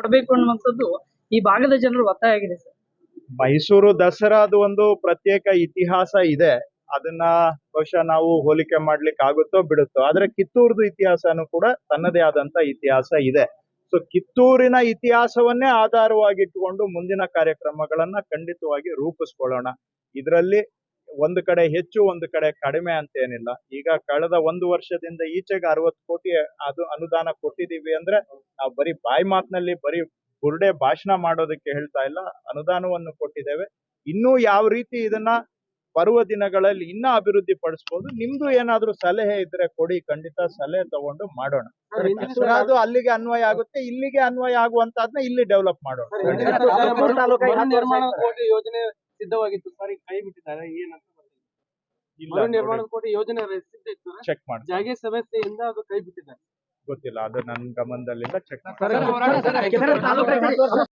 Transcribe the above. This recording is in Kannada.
ಕೊಡಬೇಕು ಅನ್ನುವಂಥದ್ದು ಈ ಭಾಗದ ಜನರು ಒತ್ತಾಯ ಆಗಿದೆ ಸರ್. ಮೈಸೂರು ದಸರಾದು ಒಂದು ಪ್ರತ್ಯೇಕ ಇತಿಹಾಸ ಇದೆ. ಅದನ್ನ ಬಹುಶಃ ನಾವು ಹೋಲಿಕೆ ಮಾಡ್ಲಿಕ್ಕೆ ಆಗುತ್ತೋ ಬಿಡುತ್ತೋ, ಆದ್ರೆ ಕಿತ್ತೂರ್ದು ಇತಿಹಾಸನು ಕೂಡ ತನ್ನದೇ ಆದಂತ ಇತಿಹಾಸ ಇದೆ. ಸೊ ಕಿತ್ತೂರಿನ ಇತಿಹಾಸವನ್ನೇ ಆಧಾರವಾಗಿಟ್ಟುಕೊಂಡು ಮುಂದಿನ ಕಾರ್ಯಕ್ರಮಗಳನ್ನ ಖಂಡಿತವಾಗಿ ರೂಪಿಸ್ಕೊಳ್ಳೋಣ. ಇದರಲ್ಲಿ ಒಂದು ಕಡೆ ಹೆಚ್ಚು ಒಂದು ಕಡೆ ಕಡಿಮೆ ಅಂತ ಏನಿಲ್ಲ ಈಗ ಕಳೆದ ಒಂದು ವರ್ಷದಿಂದ ಈಚೆಗೆ ಅರವತ್ತು ಕೋಟಿ ಅದು ಅನುದಾನ ಕೊಟ್ಟಿದೀವಿ ಅಂದ್ರೆ ನಾವು ಬರೀ ಬಾಯಿ ಮಾತಿನಲ್ಲಿ ಬರೀ ಬುರುಡೆ ಭಾಷಣ ಮಾಡೋದಕ್ಕೆ ಹೇಳ್ತಾ ಇಲ್ಲ. ಅನುದಾನವನ್ನು ಕೊಟ್ಟಿದ್ದೇವೆ. ಇನ್ನೂ ಯಾವ ರೀತಿ ಇದನ್ನ ಬರುವ ದಿನಗಳಲ್ಲಿ ಇನ್ನ ಅಭಿವೃದ್ಧಿ ಪಡಿಸ್ಬೋದು? ನಿಮ್ದು ಏನಾದ್ರೂ ಸಲಹೆ ಇದ್ರೆ ಕೊಡಿ. ಖಂಡಿತ ಸಲಹೆ ತಗೊಂಡು ಮಾಡೋಣ. ಅದು ಅಲ್ಲಿಗೆ ಅನ್ವಯ ಆಗುತ್ತೆ ಇಲ್ಲಿಗೆ ಅನ್ವಯ ಆಗುವಂತದ್ನ ಇಲ್ಲಿ ಡೆವಲಪ್ ಮಾಡೋಣ. ಸಿದ್ಧವಾಗಿತ್ತು ಸರ್ ಈಗ ಕೈ ಬಿಟ್ಟಿದ್ದಾರೆ ಏನಂತ ಗೊತ್ತಿಲ್ಲ ಮರು ನಿರ್ಮಾಣ ಕೋಟಿ ಯೋಜನೆ ಸಿದ್ಧ ಇತ್ತು ಚೆಕ್ ಮಾಡಿ ಜಾಗೆ ಸಮಸ್ಯೆಯಿಂದ ಅದು ಕೈ ಬಿಟ್ಟಿದ್ದಾರೆ ಗೊತ್ತಿಲ್ಲ ಅದು ನನ್ನ ಗಮನದಲ್ಲಿಲ್ಲ ಚೆಕ್ ಮಾಡಿ